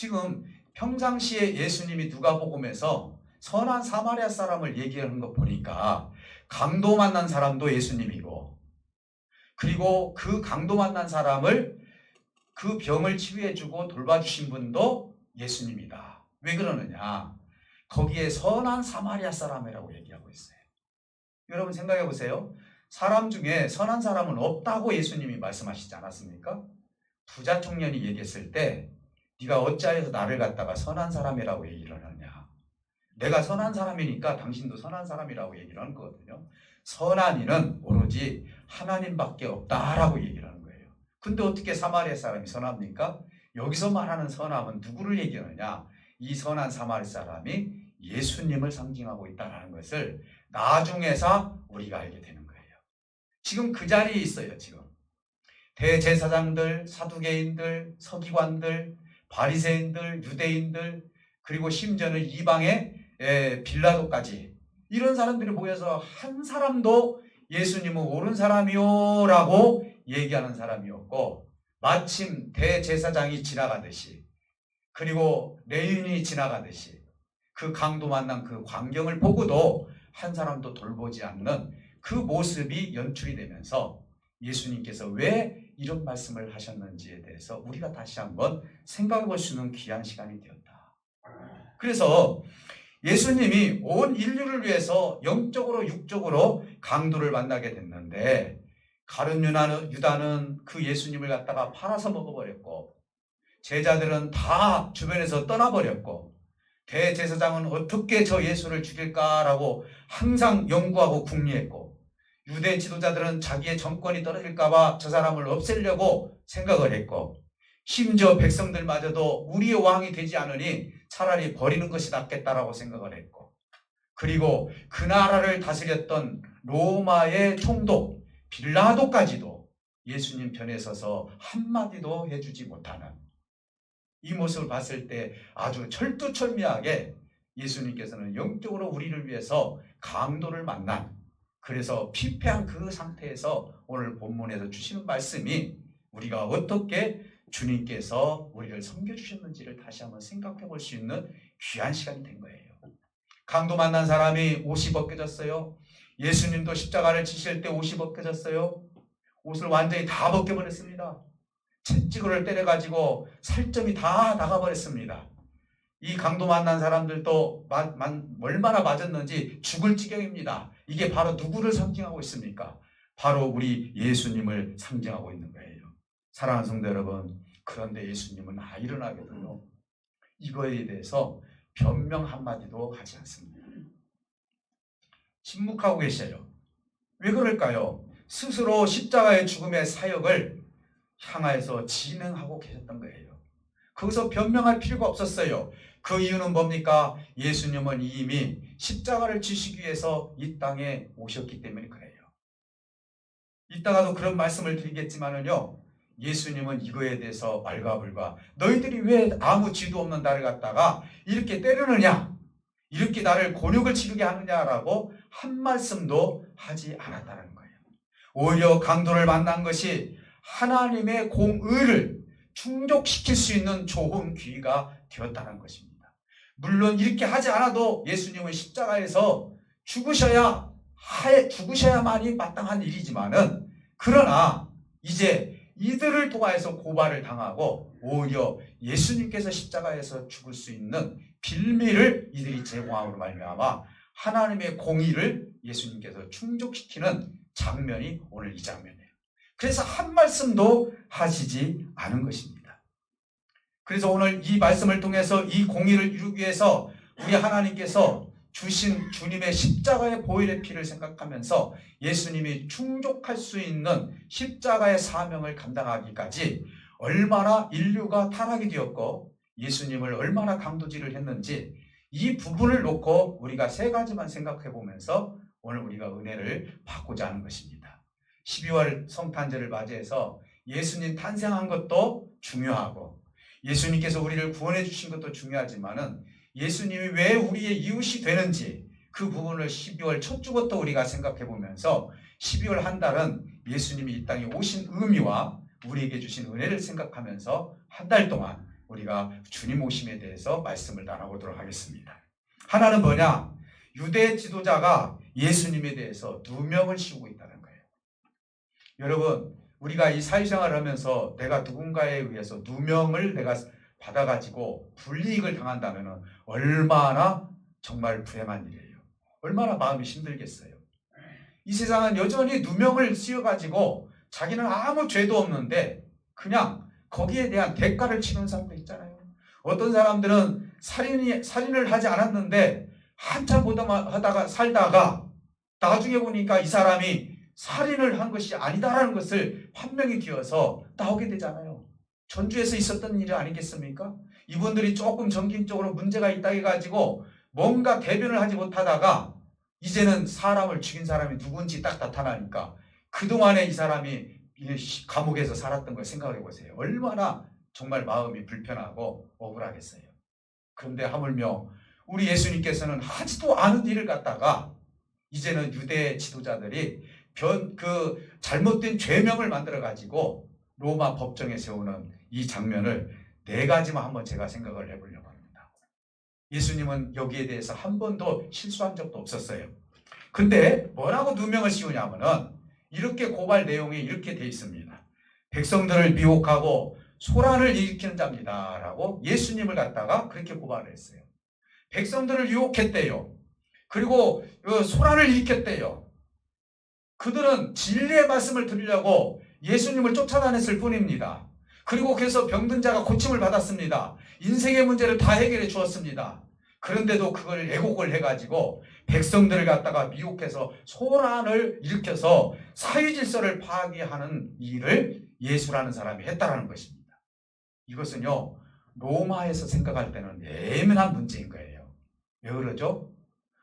지금 평상시에 예수님이 누가복음에서 선한 사마리아 사람을 얘기하는 거 보니까 강도 만난 사람도 예수님이고 그리고 그 강도 만난 사람을 그 병을 치유해주고 돌봐주신 분도 예수님이다. 왜 그러느냐? 거기에 선한 사마리아 사람이라고 얘기하고 있어요. 여러분 생각해 보세요. 사람 중에 선한 사람은 없다고 예수님이 말씀하시지 않았습니까? 부자 청년이 얘기했을 때 네가 어찌하여서 나를 갖다가 선한 사람이라고 얘기를 하느냐? 내가 선한 사람이니까 당신도 선한 사람이라고 얘기를 하는 거거든요. 선한 이는 오로지 하나님밖에 없다라고 얘기를 하는 거예요. 근데 어떻게 사마리아 사람이 선합니까? 여기서 말하는 선함은 누구를 얘기하느냐? 이 선한 사마리 사람이 예수님을 상징하고 있다는 것을 나중에서 우리가 알게 되는 거예요. 지금 그 자리에 있어요, 지금. 대제사장들, 사두개인들, 서기관들, 바리새인들, 유대인들, 그리고 심지어는 이방의 에, 빌라도까지. 이런 사람들이 모여서 한 사람도 예수님은 옳은 사람이요라고 얘기하는 사람이었고 마침 대제사장이 지나가듯이 그리고 레인이 지나가듯이 그 강도 만난 그 광경을 보고도 한 사람도 돌보지 않는 그 모습이 연출이 되면서 예수님께서 왜 이런 말씀을 하셨는지에 대해서 우리가 다시 한번 생각해 볼 수 있는 귀한 시간이 되었다. 그래서 예수님이 온 인류를 위해서 영적으로 육적으로 강도를 만나게 됐는데 가룟 유다는, 유다는 그 예수님을 갖다가 팔아서 먹어버렸고 제자들은 다 주변에서 떠나버렸고 대제사장은 어떻게 저 예수를 죽일까라고 항상 연구하고 궁리했고 유대 지도자들은 자기의 정권이 떨어질까봐 저 사람을 없애려고 생각을 했고 심지어 백성들마저도 우리의 왕이 되지 않으니 차라리 버리는 것이 낫겠다라고 생각을 했고 그리고 그 나라를 다스렸던 로마의 총독 빌라도까지도 예수님 편에 서서 한마디도 해주지 못하는 이 모습을 봤을 때 아주 철두철미하게 예수님께서는 영적으로 우리를 위해서 강도를 만난 그래서 피폐한 그 상태에서 오늘 본문에서 주시는 말씀이 우리가 어떻게 주님께서 우리를 섬겨주셨는지를 다시 한번 생각해 볼 수 있는 귀한 시간이 된 거예요. 강도 만난 사람이 옷이 벗겨졌어요. 예수님도 십자가를 지실 때 옷이 벗겨졌어요. 옷을 완전히 다 벗겨버렸습니다. 채찍을 때려가지고 살점이 다 나가버렸습니다. 이 강도 만난 사람들도 마, 마, 얼마나 맞았는지 죽을 지경입니다. 이게 바로 누구를 상징하고 있습니까? 바로 우리 예수님을 상징하고 있는 거예요. 사랑하는 성도 여러분, 그런데 예수님은 아 일어나거든요. 이거에 대해서 변명 한마디도 하지 않습니다. 침묵하고 계셔요. 왜 그럴까요? 스스로 십자가의 죽음의 사역을 향하여서 진행하고 계셨던 거예요. 거기서 변명할 필요가 없었어요. 그 이유는 뭡니까? 예수님은 이미 십자가를 지시기 위해서 이 땅에 오셨기 때문에 그래요. 이따가도 그런 말씀을 드리겠지만은요. 예수님은 이거에 대해서 말가불가 너희들이 왜 아무 지도 없는 나를 갖다가 이렇게 때리느냐? 이렇게 나를 곤욕을 치르게 하느냐라고 한 말씀도 하지 않았다는 거예요. 오히려 강도를 만난 것이 하나님의 공의를 충족시킬 수 있는 좋은 기회가 되었다는 것입니다. 물론 이렇게 하지 않아도 예수님은 십자가에서 죽으셔야 죽으셔야만이 마땅한 일이지만은 그러나 이제 이들을 통하여서 고발을 당하고 오히려 예수님께서 십자가에서 죽을 수 있는 빌미를 이들이 제공함으로 말미암아 하나님의 공의를 예수님께서 충족시키는 장면이 오늘 이 장면이에요. 그래서 한 말씀도 하시지 않은 것입니다. 그래서 오늘 이 말씀을 통해서 이 공의를 이루기 위해서 우리 하나님께서 주신 주님의 십자가의 보혈의 피를 생각하면서 예수님이 충족할 수 있는 십자가의 사명을 감당하기까지 얼마나 인류가 타락이 되었고 예수님을 얼마나 강도질을 했는지 이 부분을 놓고 우리가 세 가지만 생각해 보면서 오늘 우리가 은혜를 받고자 하는 것입니다. 12월 성탄절을 맞이해서 예수님 탄생한 것도 중요하고 예수님께서 우리를 구원해 주신 것도 중요하지만은 예수님이 왜 우리의 이웃이 되는지 그 부분을 12월 첫 주부터 우리가 생각해 보면서 12월 한 달은 예수님이 이 땅에 오신 의미와 우리에게 주신 은혜를 생각하면서 한 달 동안 우리가 주님 오심에 대해서 말씀을 나눠보도록 하겠습니다. 하나는 뭐냐? 유대 지도자가 예수님에 대해서 누명을 씌우고 있다는 거예요. 여러분, 우리가 이 사회생활을 하면서 내가 누군가에 의해서 누명을 내가 받아가지고 불이익을 당한다면 얼마나 정말 불행한 일이에요. 얼마나 마음이 힘들겠어요. 이 세상은 여전히 누명을 씌워가지고 자기는 아무 죄도 없는데 그냥 거기에 대한 대가를 치는 사람도 있잖아요. 어떤 사람들은 살인이, 살인을 하지 않았는데 한참 보다 하다가 살다가 나중에 보니까 이 사람이 살인을 한 것이 아니다라는 것을 판명이 되어서 나오게 되잖아요. 전주에서 있었던 일이 아니겠습니까? 이분들이 조금 정신적으로 문제가 있다 해가지고 뭔가 대변을 하지 못하다가 이제는 사람을 죽인 사람이 누군지 딱 나타나니까 그동안에 이 사람이 감옥에서 살았던 걸 생각해 보세요. 얼마나 정말 마음이 불편하고 억울하겠어요. 그런데 하물며 우리 예수님께서는 하지도 않은 일을 갖다가 이제는 유대 지도자들이 변, 그 잘못된 죄명을 만들어 가지고 로마 법정에 세우는 이 장면을 네 가지만 한번 제가 생각을 해보려고 합니다. 예수님은 여기에 대해서 한 번도 실수한 적도 없었어요. 근데 뭐라고 누명을 씌우냐면은 이렇게 고발 내용이 이렇게 돼 있습니다. 백성들을 미혹하고 소란을 일으키는 자입니다. 라고 예수님을 갖다가 그렇게 고발을 했어요. 백성들을 유혹했대요. 그리고 그 소란을 일으켰대요. 그들은 진리의 말씀을 들으려고 예수님을 쫓아다녔을 뿐입니다. 그리고 그래서 병든 자가 고침을 받았습니다. 인생의 문제를 다 해결해 주었습니다. 그런데도 그걸 애곡을 해가지고 백성들을 갖다가 미혹해서 소란을 일으켜서 사회 질서를 파괴하는 일을 예수라는 사람이 했다라는 것입니다. 이것은요, 로마에서 생각할 때는 예민한 문제인 거예요. 왜 그러죠?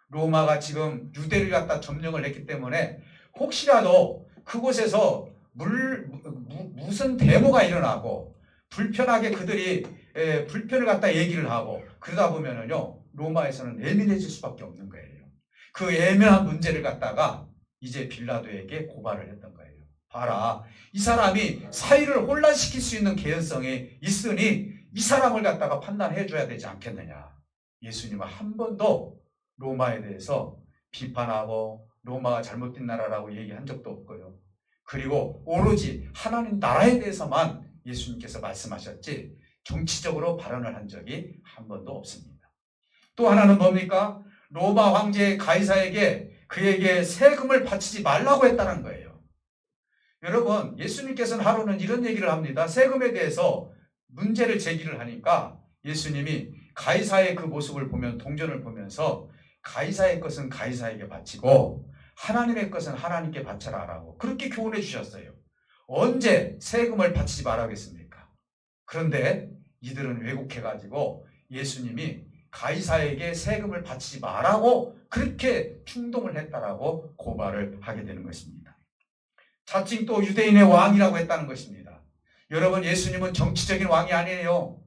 로마가 지금 유대를 갖다 점령을 했기 때문에 혹시라도 그곳에서 물, 무, 무슨 데모가 일어나고 불편하게 그들이 에, 불편을 갖다 얘기를 하고 그러다 보면은요 로마에서는 예민해질 수밖에 없는 거예요. 그 예민한 문제를 갖다가 이제 빌라도에게 고발을 했던 거예요. 봐라, 이 사람이 사회를 혼란시킬 수 있는 개연성이 있으니 이 사람을 갖다가 판단해 줘야 되지 않겠느냐. 예수님은 한 번도 로마에 대해서 비판하고 로마가 잘못된 나라라고 얘기한 적도 없고요. 그리고 오로지 하나님 나라에 대해서만 예수님께서 말씀하셨지 정치적으로 발언을 한 적이 한 번도 없습니다. 또 하나는 뭡니까? 로마 황제 가이사에게 그에게 세금을 바치지 말라고 했다는 거예요. 여러분, 예수님께서는 하루는 이런 얘기를 합니다. 세금에 대해서 문제를 제기를 하니까 예수님이 가이사의 그 모습을 보면 동전을 보면서 가이사의 것은 가이사에게 바치고 하나님의 것은 하나님께 바쳐라라고 그렇게 교훈해 주셨어요. 언제 세금을 바치지 말아겠습니까? 그런데 이들은 왜곡해 가지고 예수님이 가이사에게 세금을 바치지 말라고 그렇게 충동을 했다라고 고발을 하게 되는 것입니다. 자칭 또 유대인의 왕이라고 했다는 것입니다. 여러분 예수님은 정치적인 왕이 아니에요.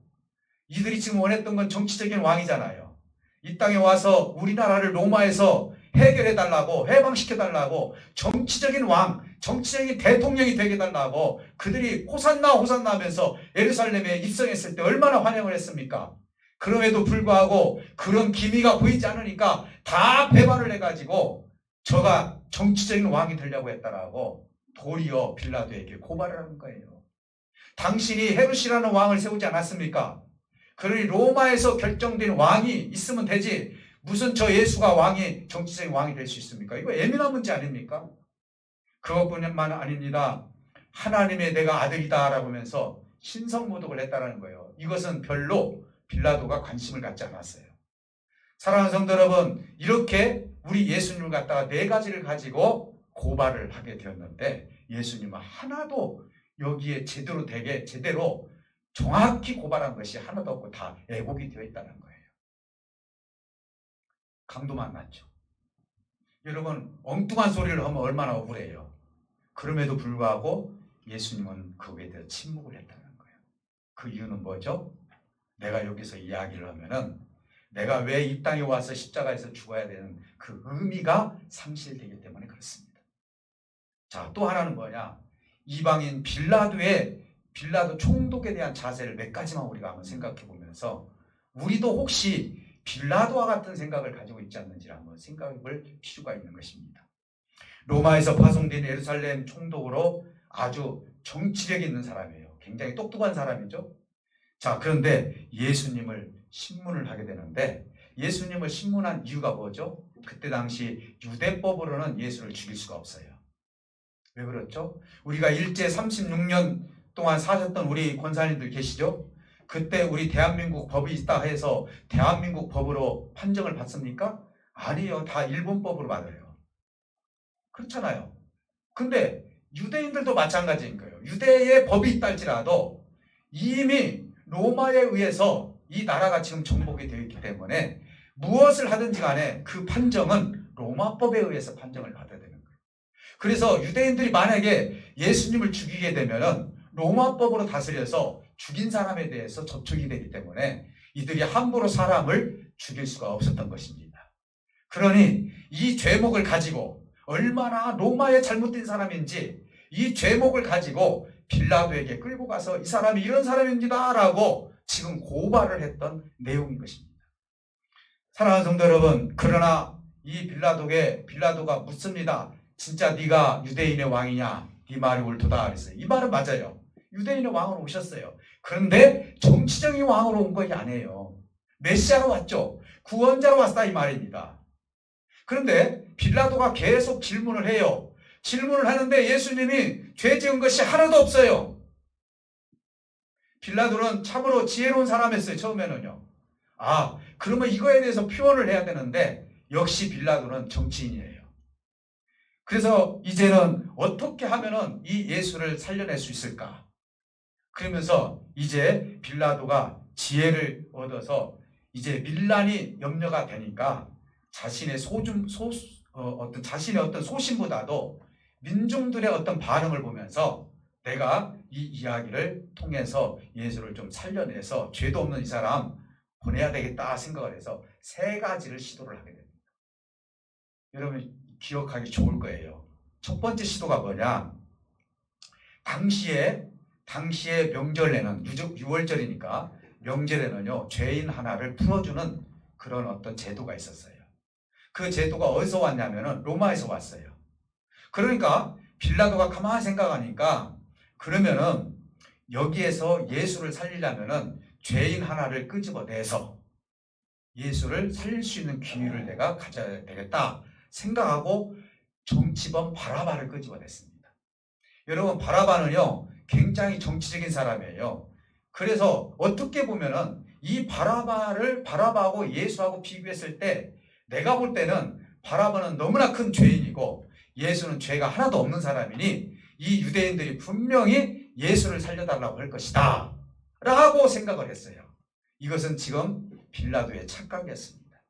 이들이 지금 원했던 건 정치적인 왕이잖아요. 이 땅에 와서 우리나라를 로마에서 해결해 달라고 해방시켜 달라고 정치적인 왕, 정치적인 대통령이 되게 달라고 그들이 호산나 호산나 하면서 예루살렘에 입성했을 때 얼마나 환영을 했습니까? 그럼에도 불구하고 그런 기미가 보이지 않으니까 다 배반을 해가지고 저가 정치적인 왕이 되려고 했다라고 도리어 빌라도에게 고발을 하는 거예요. 당신이 헤롯이라는 왕을 세우지 않았습니까? 그러니 로마에서 결정된 왕이 있으면 되지 무슨 저 예수가 왕이 정치적인 왕이 될 수 있습니까? 이거 예민한 문제 아닙니까? 그것뿐만 아닙니다. 하나님의 내가 아들이다라고 하면서 신성모독을 했다는 거예요. 이것은 별로 빌라도가 관심을 갖지 않았어요. 사랑하는 성도 여러분, 이렇게 우리 예수님을 갖다가 네 가지를 가지고 고발을 하게 되었는데 예수님은 하나도 여기에 제대로 되게 제대로 정확히 고발한 것이 하나도 없고 다 애곡이 되어 있다는 거예요. 강도만 났죠. 여러분 엉뚱한 소리를 하면 얼마나 억울해요. 그럼에도 불구하고 예수님은 거기에 대해 침묵을 했다는 거예요. 그 이유는 뭐죠? 내가 여기서 이야기를 하면은 내가 왜 이 땅에 와서 십자가에서 죽어야 되는 그 의미가 상실되기 때문에 그렇습니다. 자, 또 하나는 뭐냐? 이방인 빌라도의 빌라도 총독에 대한 자세를 몇 가지만 우리가 한번 생각해 보면서 우리도 혹시 빌라도와 같은 생각을 가지고 있지 않는지 한번 생각해 볼 필요가 있는 것입니다. 로마에서 파송된 예루살렘 총독으로 아주 정치력 있는 사람이에요. 굉장히 똑똑한 사람이죠. 자, 그런데 예수님을 신문을 하게 되는데 예수님을 신문한 이유가 뭐죠? 그때 당시 유대법으로는 예수를 죽일 수가 없어요. 왜 그렇죠? 우리가 일제 36년 동안 사셨던 우리 권사님들 계시죠? 그때 우리 대한민국 법이 있다 해서 대한민국 법으로 판정을 받습니까? 아니요. 다 일본 법으로 받아요. 그렇잖아요. 근데 유대인들도 마찬가지인 거예요. 유대의 법이 있다 할지라도 이미 로마에 의해서 이 나라가 지금 정복이 되어 있기 때문에 무엇을 하든지 간에 그 판정은 로마법에 의해서 판정을 받아야 되는 거예요. 그래서 유대인들이 만약에 예수님을 죽이게 되면은 로마법으로 다스려서 죽인 사람에 대해서 접촉이 되기 때문에 이들이 함부로 사람을 죽일 수가 없었던 것입니다. 그러니 이 죄목을 가지고 얼마나 로마에 잘못된 사람인지 이 죄목을 가지고 빌라도에게 끌고 가서 이 사람이 이런 사람입니다라고 지금 고발을 했던 내용인 것입니다. 사랑하는 성도 여러분, 그러나 이 빌라도에 빌라도가 묻습니다. 진짜 네가 유대인의 왕이냐? 네 말이 옳도다 그랬어요. 이 말은 맞아요. 유대인의 왕으로 오셨어요. 그런데 정치적인 왕으로 온 것이 아니에요. 메시아로 왔죠. 구원자로 왔다 이 말입니다. 그런데 빌라도가 계속 질문을 해요. 질문을 하는데 예수님이 죄 지은 것이 하나도 없어요. 빌라도는 참으로 지혜로운 사람이었어요. 처음에는요. 아, 그러면 이거에 대해서 표현을 해야 되는데 역시 빌라도는 정치인이에요. 그래서 이제는 어떻게 하면은 이 예수를 살려낼 수 있을까? 그러면서 이제 빌라도가 지혜를 얻어서 이제 밀란이 염려가 되니까 자신의 소중 소 어, 떤 자신의 어떤 소신보다도 민중들의 어떤 반응을 보면서 내가 이 이야기를 통해서 예수를 좀 살려내서 죄도 없는 이 사람 보내야 되겠다 생각을 해서 세 가지를 시도를 하게 됩니다. 여러분 기억하기 좋을 거예요. 첫 번째 시도가 뭐냐? 당시에 당시에 명절에는 유월절이니까 명절에는요 죄인 하나를 풀어주는 그런 어떤 제도가 있었어요. 그 제도가 어디서 왔냐면은 로마에서 왔어요. 그러니까 빌라도가 가만히 생각하니까 그러면은 여기에서 예수를 살리려면은 죄인 하나를 끄집어내서 예수를 살릴 수 있는 기회를 내가 가져야 되겠다 생각하고 정치범 바라바를 끄집어냈습니다. 여러분 바라바는요 굉장히 정치적인 사람이에요. 그래서 어떻게 보면은 이 바라바를 바라바하고 예수하고 비교했을 때 내가 볼 때는 바라바는 너무나 큰 죄인이고 예수는 죄가 하나도 없는 사람이니 이 유대인들이 분명히 예수를 살려달라고 할 것이다. 라고 생각을 했어요. 이것은 지금 빌라도의 착각이었습니다.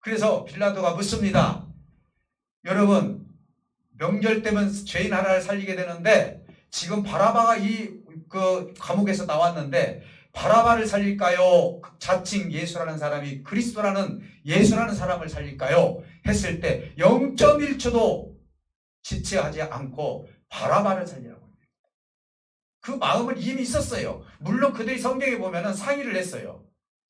그래서 빌라도가 묻습니다. 여러분, 명절 때면 죄인 하나를 살리게 되는데 지금 바라바가 이 그 감옥에서 나왔는데 바라바를 살릴까요? 자칭 예수라는 사람이 그리스도라는 예수라는 사람을 살릴까요? 했을 때 0.1초도 지체하지 않고 바라바를 살리라고 합니다. 그 마음은 이미 있었어요. 물론 그들이 성경에 보면은 상의를 했어요.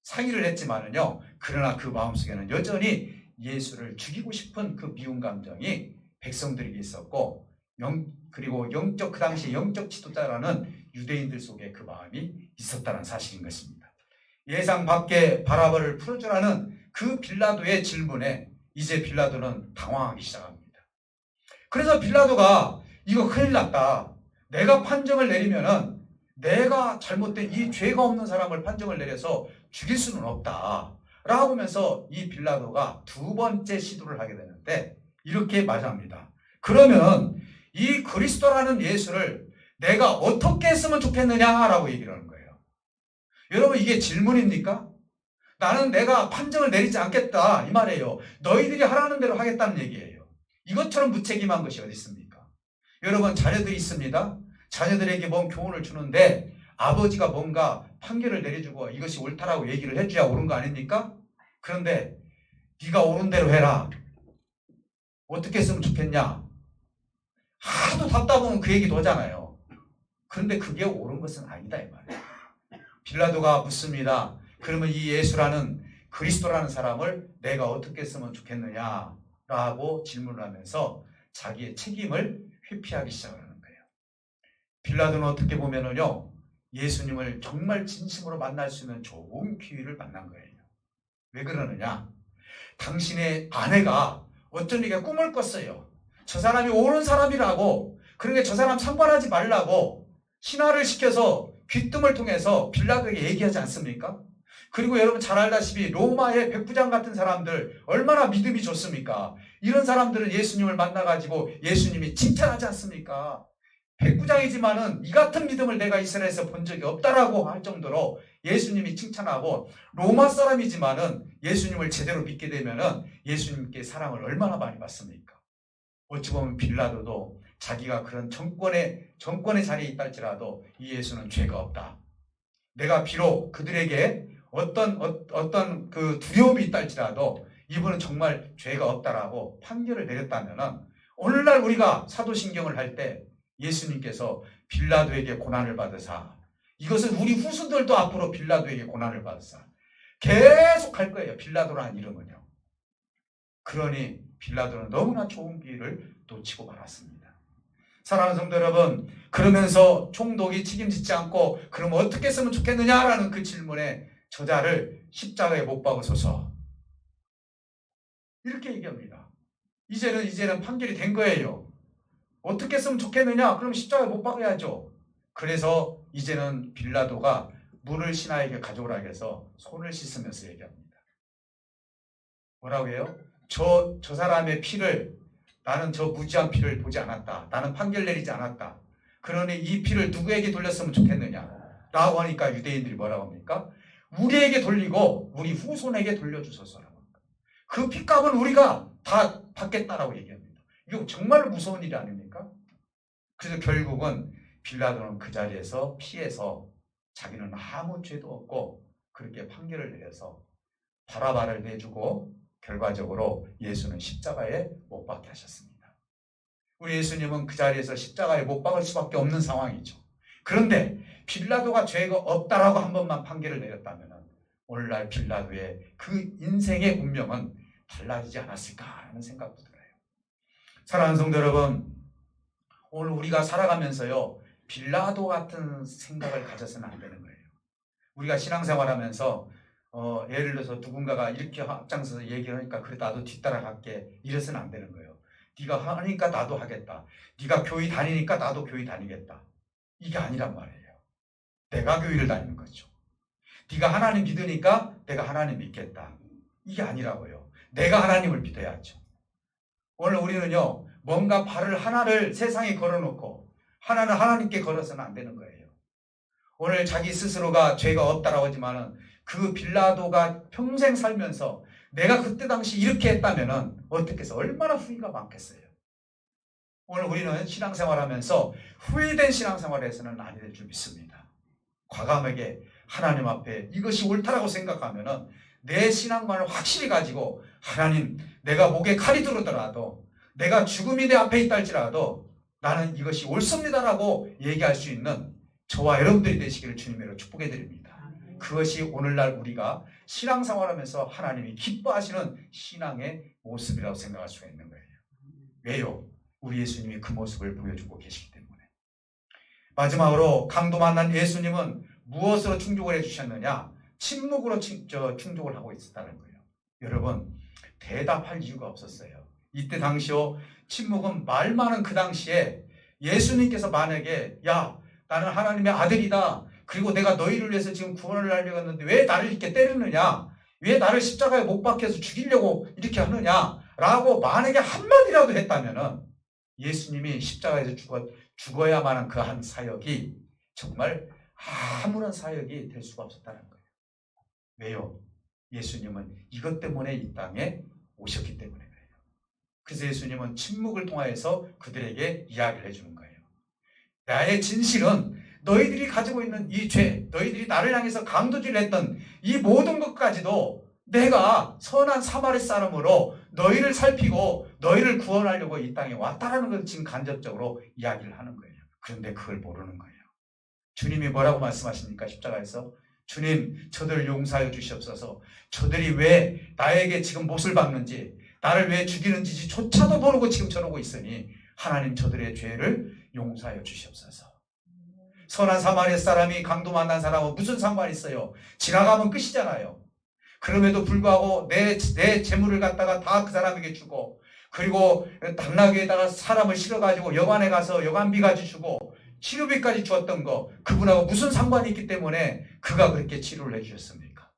상의를 했지만은요. 그러나 그 마음속에는 여전히 예수를 죽이고 싶은 그 미운 감정이 백성들에게 있었고 영, 그리고 영적 그 당시 영적 지도자라는 유대인들 속에 그 마음이 있었다는 사실인 것입니다. 예상 밖에 바라바를 풀어주라는 그 빌라도의 질문에 이제 빌라도는 당황하기 시작합니다. 그래서 빌라도가 이거 큰일 났다. 내가 판정을 내리면은 내가 잘못된 이 죄가 없는 사람을 판정을 내려서 죽일 수는 없다. 라고 하면서 이 빌라도가 두 번째 시도를 하게 되는데 이렇게 말합니다. 그러면 이 그리스도라는 예수를 내가 어떻게 했으면 좋겠느냐라고 얘기를 하는 거예요. 여러분 이게 질문입니까? 나는 내가 판정을 내리지 않겠다 이 말이에요. 너희들이 하라는 대로 하겠다는 얘기예요. 이것처럼 무책임한 것이 어디 있습니까? 여러분 자녀들이 있습니다. 자녀들에게 뭔 교훈을 주는데 아버지가 뭔가 판결을 내려주고 이것이 옳다라고 얘기를 해줘야 옳은 거 아닙니까? 그런데 네가 옳은 대로 해라. 어떻게 했으면 좋겠냐? 하도 답답하면 그 얘기도 하잖아요. 그런데 그게 옳은 것은 아니다 이 말이에요. 빌라도가 묻습니다. 그러면 이 예수라는 그리스도라는 사람을 내가 어떻게 쓰면 좋겠느냐라고 질문을 하면서 자기의 책임을 회피하기 시작하는 거예요. 빌라도는 어떻게 보면은요 예수님을 정말 진심으로 만날 수 있는 좋은 기회를 만난 거예요. 왜 그러느냐? 당신의 아내가 어떤 이게 꿈을 꿨어요. 저 사람이 옳은 사람이라고 그러니까 저 사람 상관하지 말라고 신화를 시켜서 귀뜸을 통해서 빌라도에게 얘기하지 않습니까? 그리고 여러분 잘 알다시피 로마의 백부장 같은 사람들 얼마나 믿음이 좋습니까? 이런 사람들은 예수님을 만나가지고 예수님이 칭찬하지 않습니까? 백부장이지만은 이 같은 믿음을 내가 이스라엘에서 본 적이 없다라고 할 정도로 예수님이 칭찬하고 로마 사람이지만은 예수님을 제대로 믿게 되면은 예수님께 사랑을 얼마나 많이 받습니까? 어찌 보면 빌라도도 자기가 그런 정권의 정권의 자리에 있다 할지라도 이 예수는 죄가 없다. 내가 비록 그들에게 어떤 어, 어떤 그 두려움이 있다 할지라도 이분은 정말 죄가 없다라고 판결을 내렸다면은 오늘날 우리가 사도신경을 할 때 예수님께서 빌라도에게 고난을 받으사 이것은 우리 후손들도 앞으로 빌라도에게 고난을 받으사 계속 할 거예요. 빌라도라는 이름은요. 그러니 빌라도는 너무나 좋은 기회를 놓치고 말았습니다. 사랑하는 성도 여러분, 그러면서 총독이 책임지지 않고 그럼 어떻게 쓰면 좋겠느냐라는 그 질문에 저자를 십자가에 못 박으소서. 이렇게 얘기합니다. 이제는 이제는 판결이 된 거예요. 어떻게 쓰면 좋겠느냐? 그럼 십자가에 못 박아야죠. 그래서 이제는 빌라도가 물을 신하에게 가져오라 해서 손을 씻으면서 얘기합니다. 뭐라고 해요? 저, 저 사람의 피를 나는 저 무지한 피를 보지 않았다. 나는 판결 내리지 않았다. 그러니 이 피를 누구에게 돌렸으면 좋겠느냐? 라고 하니까 유대인들이 뭐라고 합니까? 우리에게 돌리고 우리 후손에게 돌려주소서라고 합니다. 그 피값은 우리가 다 받겠다라고 얘기합니다. 이거 정말 무서운 일이 아닙니까? 그래서 결국은 빌라도는 그 자리에서 피해서 자기는 아무 죄도 없고 그렇게 판결을 내려서 바라바를 내주고 결과적으로 예수는 십자가에 못 박게 하셨습니다. 우리 예수님은 그 자리에서 십자가에 못 박을 수밖에 없는 상황이죠. 그런데 빌라도가 죄가 없다라고 한 번만 판결을 내렸다면 오늘날 빌라도의 그 인생의 운명은 달라지지 않았을까 하는 생각도 들어요. 사랑하는 성도 여러분, 오늘 우리가 살아가면서요, 빌라도 같은 생각을 가져서는 안 되는 거예요. 우리가 신앙생활 하면서 어, 예를 들어서 누군가가 이렇게 앞장서서 얘기를 하니까 그래 나도 뒤따라갈게 이래서는 안 되는 거예요. 네가 하니까 나도 하겠다. 네가 교회 다니니까 나도 교회 다니겠다. 이게 아니란 말이에요. 내가 교회를 다니는 거죠. 네가 하나님 믿으니까 내가 하나님 믿겠다. 이게 아니라고요. 내가 하나님을 믿어야죠. 오늘 우리는요. 뭔가 발을 하나를 세상에 걸어놓고 하나는 하나님께 걸어서는 안 되는 거예요. 오늘 자기 스스로가 죄가 없다라고 하지만은 그 빌라도가 평생 살면서 내가 그때 당시 이렇게 했다면은 어떻게 해서 얼마나 후회가 많겠어요. 오늘 우리는 신앙생활 하면서 후회된 신앙생활에서는 될줄 믿습니다. 과감하게 하나님 앞에 이것이 옳다라고 생각하면은 내 신앙만을 확실히 가지고 하나님 내가 목에 칼이 들어더라도 내가 죽음이 내 앞에 있다 할지라도 나는 이것이 옳습니다라고 얘기할 수 있는 저와 여러분들이 되시기를 주님으로 축복해 드립니다. 그것이 오늘날 우리가 신앙생활하면서 하나님이 기뻐하시는 신앙의 모습이라고 생각할 수가 있는 거예요. 왜요? 우리 예수님이 그 모습을 보여주고 계시기 때문에. 마지막으로 강도 만난 예수님은 무엇으로 충족을 해주셨느냐? 침묵으로 충족을 하고 있었다는 거예요. 여러분, 대답할 이유가 없었어요. 이때 당시요, 침묵은 말 많은 그 당시에 예수님께서 만약에, 야, 나는 하나님의 아들이다. 그리고 내가 너희를 위해서 지금 구원을 하려고 했는데 왜 나를 이렇게 때리느냐? 왜 나를 십자가에 못 박혀서 죽이려고 이렇게 하느냐? 라고 만약에 한마디라도 했다면은 예수님이 십자가에서 죽어, 죽어야만 한 그 한 사역이 정말 아무런 사역이 될 수가 없었다는 거예요. 왜요? 예수님은 이것 때문에 이 땅에 오셨기 때문에 그래요. 그래서 예수님은 침묵을 통하여서 그들에게 이야기를 해주는 거예요. 나의 진실은 너희들이 가지고 있는 이 죄, 너희들이 나를 향해서 강도질을 했던 이 모든 것까지도 내가 선한 사마리 사람으로 너희를 살피고 너희를 구원하려고 이 땅에 왔다라는 걸 지금 간접적으로 이야기를 하는 거예요. 그런데 그걸 모르는 거예요. 주님이 뭐라고 말씀하십니까? 십자가에서 주님 저들을 용서하여 주시옵소서. 저들이 왜 나에게 지금 못을 박는지 나를 왜 죽이는지 조차도 모르고 지금 저러고 있으니 하나님 저들의 죄를 용서하여 주시옵소서. 선한 사마리아 사람이 강도 만난 사람은 무슨 상관이 있어요? 지나가면 끝이잖아요. 그럼에도 불구하고 내, 내 재물을 갖다가 다 그 사람에게 주고 그리고 당나귀에다가 사람을 실어가지고 여관에 가서 여관비까지 주고 치료비까지 주었던 거 그분하고 무슨 상관이 있기 때문에 그가 그렇게 치료를 해주셨습니까?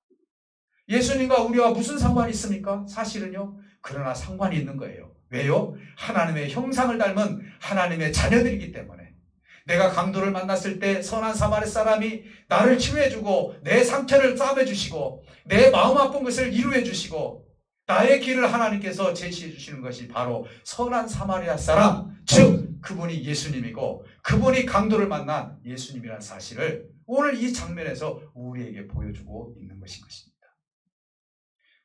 예수님과 우리와 무슨 상관이 있습니까? 사실은요. 그러나 상관이 있는 거예요. 왜요? 하나님의 형상을 닮은 하나님의 자녀들이기 때문에. 내가 강도를 만났을 때 선한 사마리 사람이 나를 치유해주고 내 상처를 싸매주시고 내 마음 아픈 것을 이루해주시고 나의 길을 하나님께서 제시해 주시는 것이 바로 선한 사마리아 사람, 즉 그분이 예수님이고 그분이 강도를 만난 예수님이라는 사실을 오늘 이 장면에서 우리에게 보여주고 있는 것인 것입니다.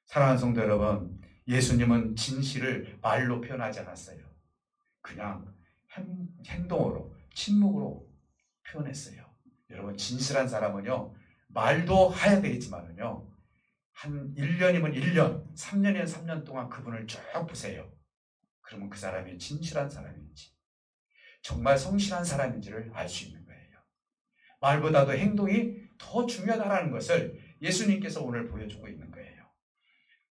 사랑하는 성도 여러분, 예수님은 진실을 말로 표현하지 않았어요. 그냥 행, 행동으로, 침묵으로 표현했어요. 여러분, 진실한 사람은요, 말도 해야 되겠지만은요, 한 1년이면 1년, 3년이면 3년 동안 그분을 쭉 보세요. 그러면 그 사람이 진실한 사람인지, 정말 성실한 사람인지를 알 수 있는 거예요. 말보다도 행동이 더 중요하다는 것을 예수님께서 오늘 보여주고 있는 거예요.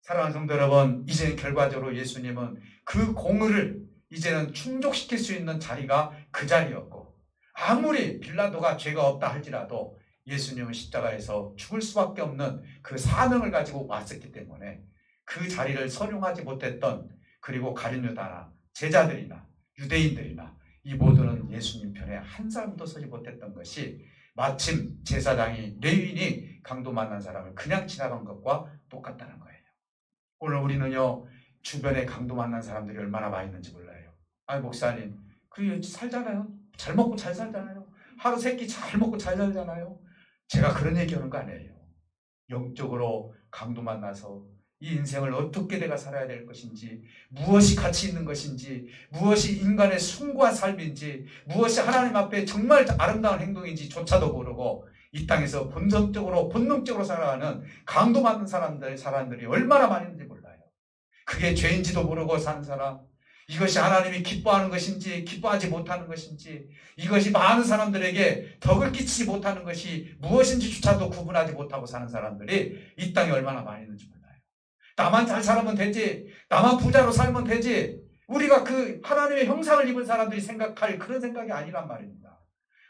사랑하는 성도 여러분, 이제 결과적으로 예수님은 그 공의를 이제는 충족시킬 수 있는 자리가 그 자리였고, 아무리 빌라도가 죄가 없다 할지라도 예수님은 십자가에서 죽을 수밖에 없는 그 사명을 가지고 왔었기 때문에 그 자리를 선용하지 못했던 그리고 가룟유다나 제자들이나 유대인들이나 이 모두는 예수님 편에 한 사람도 서지 못했던 것이 마침 제사장이 레위인이 강도 만난 사람을 그냥 지나간 것과 똑같다는 거예요. 오늘 우리는요 주변에 강도 만난 사람들이 얼마나 많이 있는지 몰라요. 아니 목사님 그 살잖아요. 잘 먹고 잘 살잖아요. 하루 세 끼 잘 먹고 잘 살잖아요. 제가 그런 얘기하는 거 아니에요. 영적으로 강도 만나서 이 인생을 어떻게 내가 살아야 될 것인지, 무엇이 가치 있는 것인지, 무엇이 인간의 숭고한 삶인지, 무엇이 하나님 앞에 정말 아름다운 행동인지조차도 모르고 이 땅에서 본성적으로, 본능적으로 살아가는 강도 만든 사람들, 사람들이 얼마나 있는지 몰라요. 그게 죄인지도 모르고 사는 사람, 이것이 하나님이 기뻐하는 것인지 기뻐하지 못하는 것인지 이것이 많은 사람들에게 덕을 끼치지 못하는 것이 무엇인지조차도 구분하지 못하고 사는 사람들이 이 땅에 얼마나 많이 있는지 몰라요. 나만 잘 살면 되지. 나만 부자로 살면 되지. 우리가 그 하나님의 형상을 입은 사람들이 생각할 그런 생각이 아니란 말입니다.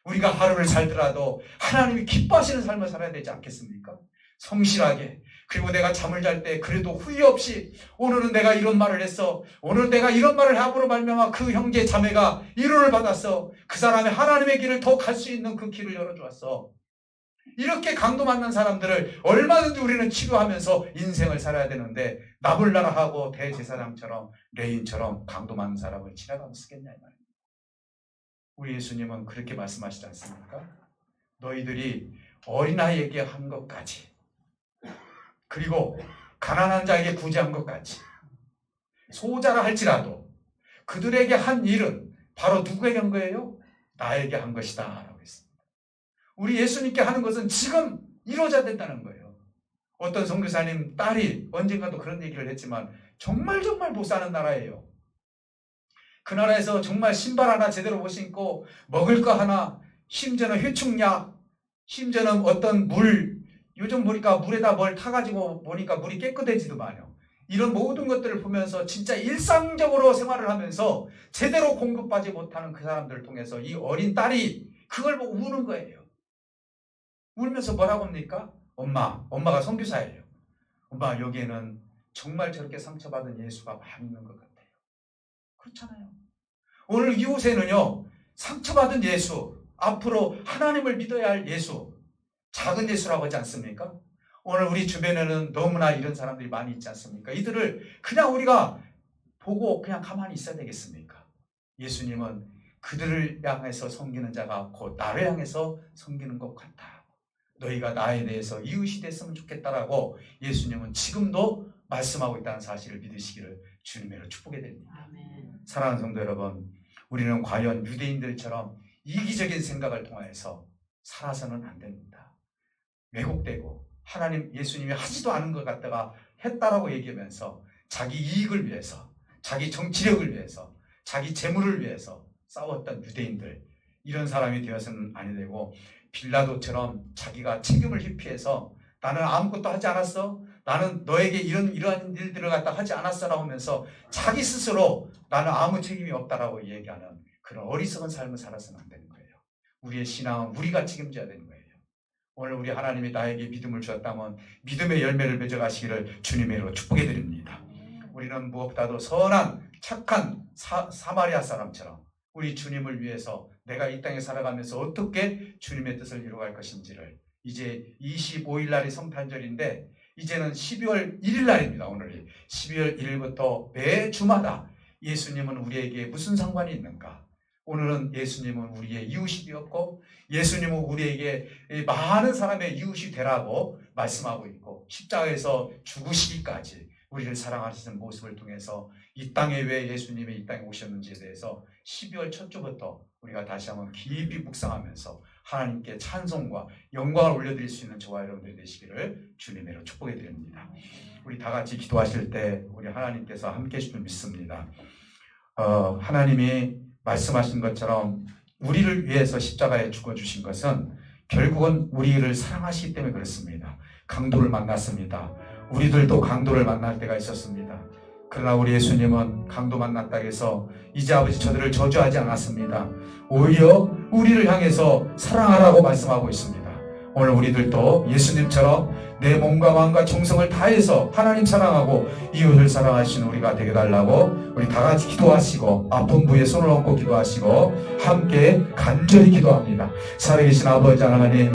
우리가 하루를 살더라도 하나님이 기뻐하시는 삶을 살아야 되지 않겠습니까? 성실하게, 그리고 내가 잠을 잘 때 그래도 후회 없이 오늘은 내가 이런 말을 했어. 오늘 내가 이런 말을 함으로 말미암아 그 형제 자매가 위로를 받았어. 그 사람의 하나님의 길을 더 갈 수 있는 그 길을 열어주었어. 이렇게 강도 만난 사람들을 얼마든지 우리는 치료하면서 인생을 살아야 되는데 나불나라하고 대제사장처럼 레인처럼 강도 만난 사람을 지나가면 쓰겠냐 이 말입니다. 우리 예수님은 그렇게 말씀하시지 않습니까? 너희들이 어린아이에게 한 것까지 그리고 가난한 자에게 구제한 것까지 소자라 할지라도 그들에게 한 일은 바로 누구에게 한 거예요? 나에게 한 것이다 라고 했습니다. 우리 예수님께 하는 것은 지금 이루어져야 된다는 거예요. 어떤 선교사님 딸이 언젠가도 그런 얘기를 했지만 정말 정말 못 사는 나라예요. 그 나라에서 정말 신발 하나 제대로 못 신고 먹을 거 하나 심지어는 회충약 심지어는 어떤 물 요즘 보니까 물에다 뭘 타가지고 보니까 물이 깨끗해지더만요. 이런 모든 것들을 보면서 진짜 일상적으로 생활을 하면서 제대로 공급받지 못하는 그 사람들을 통해서 이 어린 딸이 그걸 보고 우는 거예요. 울면서 뭐라고 합니까? 엄마, 엄마가 선교사예요. 엄마 여기에는 정말 저렇게 상처받은 예수가 많이 있는 것 같아요. 그렇잖아요. 오늘 이곳에는요 상처받은 예수, 앞으로 하나님을 믿어야 할 예수, 작은 예수라고 하지 않습니까? 오늘 우리 주변에는 너무나 이런 사람들이 많이 있지 않습니까? 이들을 그냥 우리가 보고 그냥 가만히 있어야 되겠습니까? 예수님은 그들을 향해서 섬기는 자가 곧 나를 향해서 섬기는 것 같다. 너희가 나에 대해서 이웃이 됐으면 좋겠다라고 예수님은 지금도 말씀하고 있다는 사실을 믿으시기를 주님으로 축복해 드립니다. 사랑하는 성도 여러분, 우리는 과연 유대인들처럼 이기적인 생각을 통하여서 살아서는 안 됩니다. 왜곡되고 하나님 예수님이 하지도 않은 것 같다가 했다라고 얘기하면서 자기 이익을 위해서 자기 정치력을 위해서 자기 재물을 위해서 싸웠던 유대인들 이런 사람이 되어서는 아니 되고 빌라도처럼 자기가 책임을 회피해서 나는 아무것도 하지 않았어 나는 너에게 이런 이러한 일들을 갖다 하지 않았어라고 하면서 자기 스스로 나는 아무 책임이 없다라고 얘기하는 그런 어리석은 삶을 살아서는 안 되는 거예요. 우리의 신앙은 우리가 책임져야 되는 거예요. 오늘 우리 하나님이 나에게 믿음을 주었다면 믿음의 열매를 맺어가시기를 주님의 이름으로 축복해 드립니다. 우리는 무엇보다도 선한 착한 사, 사마리아 사람처럼 우리 주님을 위해서 내가 이 땅에 살아가면서 어떻게 주님의 뜻을 이루어갈 것인지를 이제 25일 날이 성탄절인데 이제는 12월 1일 날입니다. 오늘이 12월 1일부터 매 주마다 예수님은 우리에게 무슨 상관이 있는가? 오늘은 예수님은 우리의 이웃이었고 예수님은 우리에게 많은 사람의 이웃이 되라고 말씀하고 있고 십자가에서 죽으시기까지 우리를 사랑하시는 모습을 통해서 이 땅에 왜 예수님이 이 땅에 오셨는지에 대해서 12월 첫 주부터 우리가 다시 한번 깊이 묵상하면서 하나님께 찬송과 영광을 올려드릴 수 있는 저와 여러분들이 되시기를 주님으로 축복해 드립니다. 우리 다 같이 기도하실 때 우리 하나님께서 함께 해주실 줄 믿습니다. 어, 하나님이 말씀하신 것처럼 우리를 위해서 십자가에 죽어주신 것은 결국은 우리를 사랑하시기 때문에 그렇습니다. 강도를 만났습니다. 우리들도 강도를 만날 때가 있었습니다. 그러나 우리 예수님은 강도 만났다 해서 이제 아버지 저들을 저주하지 않았습니다. 오히려 우리를 향해서 사랑하라고 말씀하고 있습니다. 오늘 우리들도 예수님처럼 내 몸과 마음과 정성을 다해서 하나님 사랑하고 이웃을 사랑하시는 우리가 되게 달라고 우리 다 같이 기도하시고 아픈 부에 손을 얹고 기도하시고 함께 간절히 기도합니다. 살아계신 아버지 하나님